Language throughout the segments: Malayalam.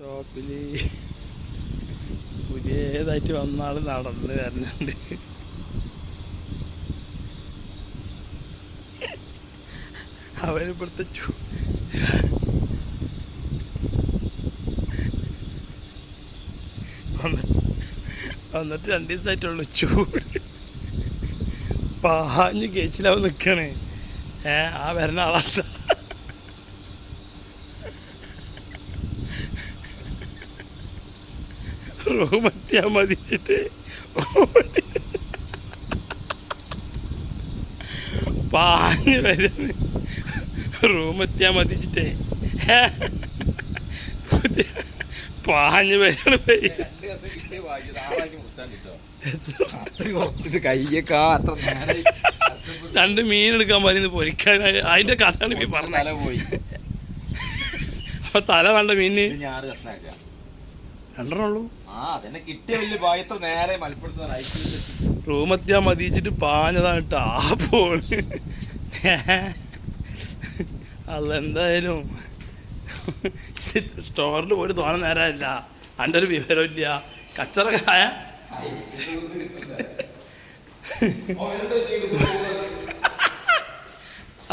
ഷോപ്പിൽ പുതിയതായിട്ട് വന്നാൾ നടന്നു വരുന്നുണ്ട് അവരിപ്പോഴത്തെ ചൂ വന്നിട്ട് രണ്ട് ദിവസമായിട്ടുള്ളൂ ചൂട്. പാഞ്ഞ് കേച്ചിലാവ് നിൽക്കണേ ഏ ആ വരുന്ന ആളാട്ട റൂം എത്തിയാ മതിച്ചിട്ട്. പാഞ്ഞ് വരുന്നു. റൂം എത്തിയാ മതിച്ചിട്ടേ പാഞ്ഞ് വരണ രണ്ട് മീൻ എടുക്കാൻ പറയുന്നത് പൊരിക്കാൻ. അതിന്റെ കഥയാണ് പറഞ്ഞ തല പറഞ്ഞത്. പോയി. അപ്പൊ തല കണ്ട മീന് ഇത് എത്തിയാ മതിച്ചിട്ട് പാഞ്ഞതാണ് കേട്ടോ ആ പോണ്. അതെന്തായാലും. സ്റ്റോറിൽ പോയിട്ട് തോന്ന നേരമില്ല. എന്റെ ഒരു വിവരമില്ല. കച്ചറ കായ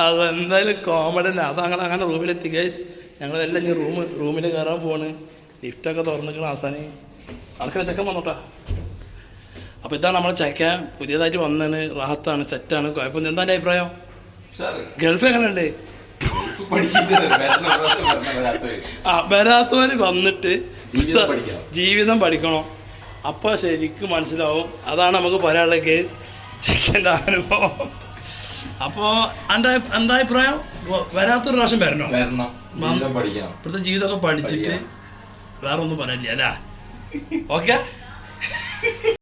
അതെന്തായാലും കോമഡി തന്നെ അത് അങ്ങനെ റൂമിലെത്തി ഗൈസ് ഞങ്ങൾ എല്ലാം ഇനി റൂം റൂമിൽ കയറാൻ പോണ് ലിഫ്റ്റൊക്കെ തുറന്നിക്കണം ആസാനി ആൾക്കാരെ ചെക്കൻ വന്നോട്ടാ. അപ്പോൾ ഇതാണ് നമ്മളെ ചെക്ക. പുതിയതായിട്ട് വന്നതിന് റാഹത്താണ് സെറ്റാണ്. കുഴപ്പമൊന്നും എന്താ എന്റെ അഭിപ്രായം ഗൾഫ് എങ്ങനെയുണ്ട്? ആ വരാത്തവര് വന്നിട്ട് ജീവിതം പഠിക്കണം. അപ്പോൾ ശരിക്കും മനസ്സിലാവും. അതാണ് നമുക്ക് പറയാനുള്ള കേസ് ചെക്കന്റെ അനുഭവം. അപ്പോൾ എന്റെ എന്താ അഭിപ്രായം? വരാത്തൊരു പ്രാവശ്യം വരണോ? വരണം. ഇവിടുത്തെ ജീവിതമൊക്കെ പഠിച്ചിട്ട് വേറെ പറയാനില്ല അല്ലേ? ഓക്കെ